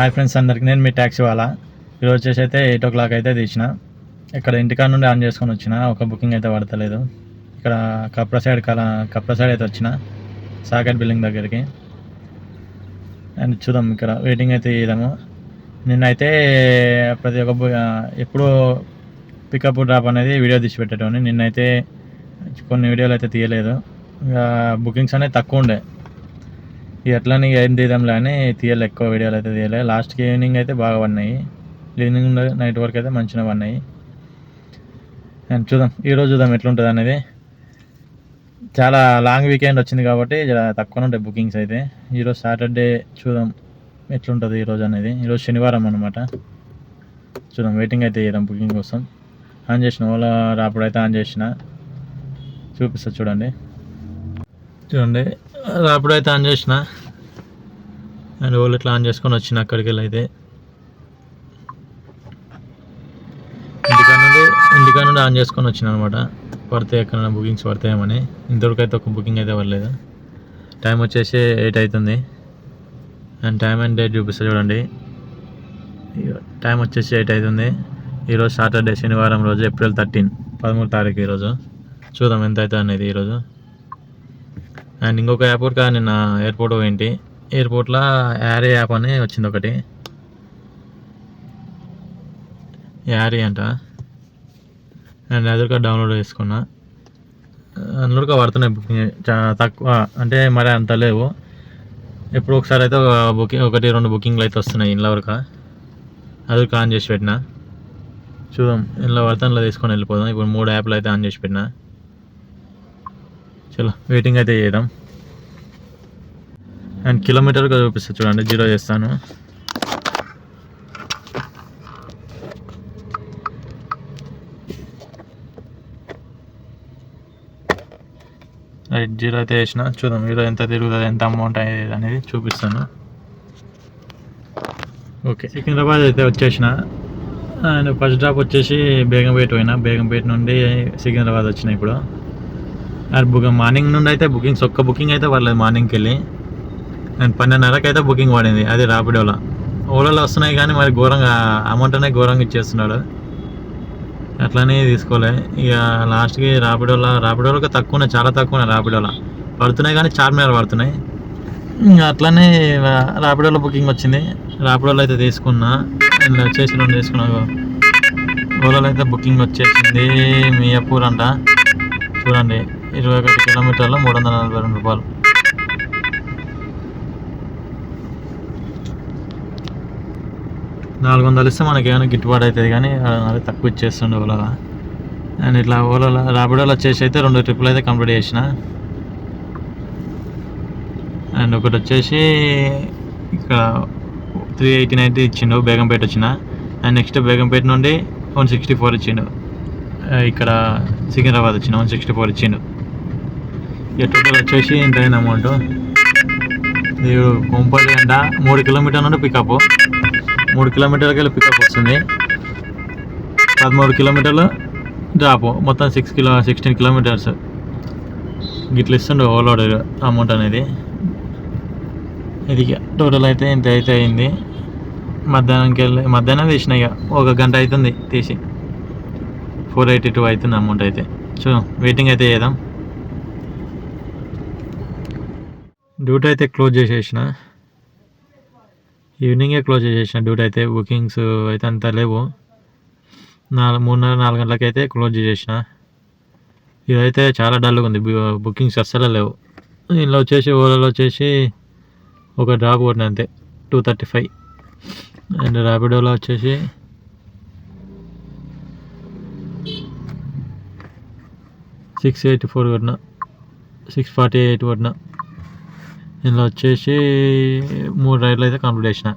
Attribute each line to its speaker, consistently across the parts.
Speaker 1: Hi friends అందరికి నేను మీ taxi వాళ్ళ ఈరోజు వచ్చేసి అయితే ఎయిట్ ఓ క్లాక్ అయితే తీసిన. ఇక్కడ ఇంటికాడ నుండి ఆన్ చేసుకొని వచ్చిన. ఒక బుకింగ్ అయితే పడతలేదు. ఇక్కడ కప్ర సైడ్ కల కప్ర సైడ్ అయితే వచ్చిన. సాకెట్ బిల్డింగ్ దగ్గరికి. అండ్ చూద్దాం ఇక్కడ వెయిటింగ్ అయితే చేద్దాము. నిన్నైతే ప్రతి ఒక్క బు- ఎప్పుడు పికప్ డ్రాప్ అనేది వీడియో తీసి పెట్టేటోని నిన్నైతే కొన్ని వీడియోలు అయితే తీయలేదు. ఇంకా బుకింగ్స్ అనేది తక్కువ ఉండే. ఎట్లానే ఏం తీద్దాంలే అని తీయలే ఎక్కువ వీడియోలు అయితే తీయలే. లాస్ట్కి ఈవినింగ్ అయితే బాగా పడినాయి. ఈవినింగ్ నైట్ వరకు అయితే మంచిగా పడినాయి. అండ్ చూద్దాం ఈరోజు చూద్దాం ఎట్లుంటుంది అనేది. చాలా లాంగ్ వీకెండ్ వచ్చింది కాబట్టి తక్కువనే తక్కువ ఉంటాయి బుకింగ్స్ అయితే. ఈరోజు సాటర్డే చూద్దాం ఎట్లుంటుంది ఈరోజు అనేది. ఈరోజు శనివారం అనమాట చూద్దాం వెయిటింగ్ అయితే చేద్దాం బుకింగ్ కోసం. ఆన్ చేసిన ఓలా రాపుడు అయితే ఆన్ చేసిన. చూపిస్తా చూడండి. చూడండి. అప్పుడు అయితే ఆన్ చేసిన. అండ్ వాళ్ళు ఇట్లా ఆన్ చేసుకొని వచ్చిన అక్కడికి వెళ్ళి అయితే ఇంటికాడ నుండి ఇంటికాడ నుండి ఆన్ చేసుకొని వచ్చిన అనమాట. పడితే ఎక్కడైనా బుకింగ్స్ పడతాయేమని. ఇంతవరకు అయితే ఒక బుకింగ్ అయితే పడలేదు. టైం వచ్చేసి ఎయిట్ అవుతుంది అండ్ టైం అండ్ డేట్ చూపిస్తా చూడండి. టైం వచ్చేసి ఎయిట్ అవుతుంది ఈరోజు సాటర్డే శనివారం రోజు ఏప్రిల్ థర్టీన్ పదమూడు తారీఖు ఈరోజు చూద్దాం ఎంత అవుతుంది అనేది ఈరోజు అండ్ ఇంకొక యాప్ కూడా నిన్న ఎయిర్పోర్ట్ ఏంటి ఎయిర్పోర్ట్లో యారీ యాప్ అని వచ్చింది ఒకటి. యారీ అంట. అండ్ అది కూడా డౌన్లోడ్ చేసుకున్నా. అందులో కూడా పడుతున్నాయి బుకింగ్. చాలా తక్కువ అంటే మరి అంత లేవు. ఎప్పుడు ఒకసారి అయితే ఒక బుకింగ్ ఒకటి రెండు బుకింగ్లు అయితే వస్తున్నాయి ఇంట్లో వరకు. అది ఆన్ చేసి పెట్టిన. చూద్దాం ఇంట్లో పడితే అందులో తీసుకొని వెళ్ళిపోదాం. ఇప్పుడు మూడు యాప్లు అయితే ఆన్ చేసి పెట్టినా. చలో వెయిటింగ్ అయితే చేయడం అండ్ కిలోమీటర్గా చూపిస్తా చూడండి జీరో చేస్తాను. రైట్ జీరో అయితే వేసిన చూద్దాం జీరో ఎంత తిరుగుతుంది ఎంత అమౌంట్ అయ్యేది అనేది చూపిస్తాను. ఓకే సికింద్రాబాద్ అయితే వచ్చేసిన. అండ్ ఫస్ట్ డ్రాప్ వచ్చేసి బేగంపేట పోయినా బేగంపేట నుండి సికింద్రాబాద్ వచ్చిన ఇప్పుడు. మార్నింగ్ నుండి అయితే బుకింగ్స్ ఒక్క బుకింగ్ అయితే పడలేదు మార్నింగ్కి వెళ్ళి. అండ్ పన్నెండున్నరకు అయితే బుకింగ్ పడింది అది రాపిడోలో. ఓలాలో వస్తున్నాయి కానీ మరి ఘోరంగా అమౌంట్ అనేది ఘోరంగా ఇచ్చేస్తున్నాడు. అట్లనే తీసుకోలే. ఇక లాస్ట్కి రాపిడోలో రాపిడోలో తక్కువ ఉన్నాయి చాలా తక్కువ ఉన్నాయి రాపిడోలో. పడుతున్నాయి కానీ చార్మినార్ పడుతున్నాయి. ఇంకా అట్లనే రాపిడోలో బుకింగ్ వచ్చింది. రాపిడోలో అయితే తీసుకున్నా. అండ్ వచ్చేసి రెండు తీసుకున్నా ఓలాలో అయితే బుకింగ్ వచ్చేసింది మియాపూర్ అంట. చూడండి. ఇరవై ఒకటి కిలోమీటర్ల మూడు వందల నలభై రెండు రూపాయలు. నాలుగు వందలు ఇస్తే మనకి ఏమైనా గిట్టుబాటు అవుతుంది కానీ అది తక్కువ ఇచ్చేస్తుండే ఓలాలో అండ్ ఇట్లా ఓలా రాపిడోలో వచ్చేసి అయితే రెండు ట్రిప్పులు అయితే కంప్లీట్ చేసిన. అండ్ ఒకటి వచ్చేసి ఇక్కడ త్రీ ఎయిటీ నైన్టీ ఇచ్చిండు బేగంపేట వచ్చిన. అండ్ నెక్స్ట్ బేగంపేట నుండి వన్ సిక్స్టీ ఫోర్ ఇచ్చిండు. ఇక్కడ సికింద్రాబాద్ వచ్చిన వన్ సిక్స్టీ ఫోర్ ఇచ్చిండు. ఇక వచ్చేసి ఇంత అయిన అమౌంట్ ఇది కొంపల్లి అంట. మూడు కిలోమీటర్ నుండి పికప్ మూడు కిలోమీటర్లకి వెళ్ళి పికప్ వస్తుంది. పదమూడు కిలోమీటర్లు డ్రాప్ మొత్తం సిక్స్ కిలో సిక్స్టీన్ కిలోమీటర్స్ గిట్ల ఇస్తుండే ఓలోడ్ అమౌంట్ అనేది. ఇది టోటల్ అయితే ఇంత అయితే అయింది. మధ్యాహ్నంకి వెళ్ళి మధ్యాహ్నం తీసిన ఇక ఒక గంట అవుతుంది తీసి. ఫోర్ ఎయిటీ టూ అవుతుంది అమౌంట్ అయితే. సో వెయిటింగ్ అయితే చేద్దాం. డ్యూటీ అయితే క్లోజ్ చేసేసిన. ఈవినింగే క్లోజ్ చేసేసిన డ్యూటీ అయితే బుకింగ్స్ అయితే అంత లేవు. నాలుగు మూడున్నర నాలుగు గంటలకి అయితే క్లోజ్ చేసేసిన. ఇదైతే చాలా డల్గా ఉంది బుకింగ్స్ అస్సలు లేవు. ఇందులో వచ్చేసి ఓలాలో వచ్చేసి ఒక డ్రాప్ కొట్టిన అంతే టూ థర్టీ ఫైవ్. అండ్ ర్యాపిడోలో వచ్చేసి సిక్స్ ఎయిటీ ఫోర్ కొట్టిన సిక్స్ ఫార్టీ ఎయిట్ కొట్టిన. ఇందులో వచ్చేసి మూడు రైడ్లు అయితే కంప్లీట్ చేసిన.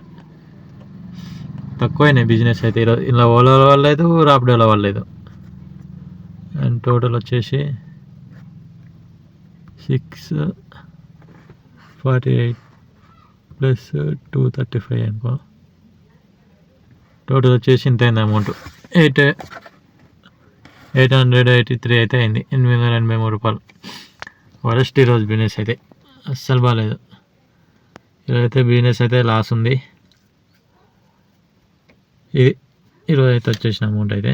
Speaker 1: తక్కువైనాయి బిజినెస్ అయితే. ఈరోజు ఇలా ఓలా వాళ్ళలేదు రాపిడోలో వాళ్ళలేదు అండ్ టోటల్ వచ్చేసి six forty eight plus two thirty five అనుకో. టోటల్ వచ్చేసి ఇంత అయింది amount. Eight eight hundred eighty three అయితే అయింది. ఎనిమిది వందల ఎనభై మూడు రూపాయలు. వరస్ట్ ఈరోజు బిజినెస్ అయితే. అస్సలు బాగాలేదు ఇదైతే బిజినెస్ అయితే లాస్ ఉంది. ఇది ఈరోజు అయితే వచ్చేసిన అమౌంట్ అయితే.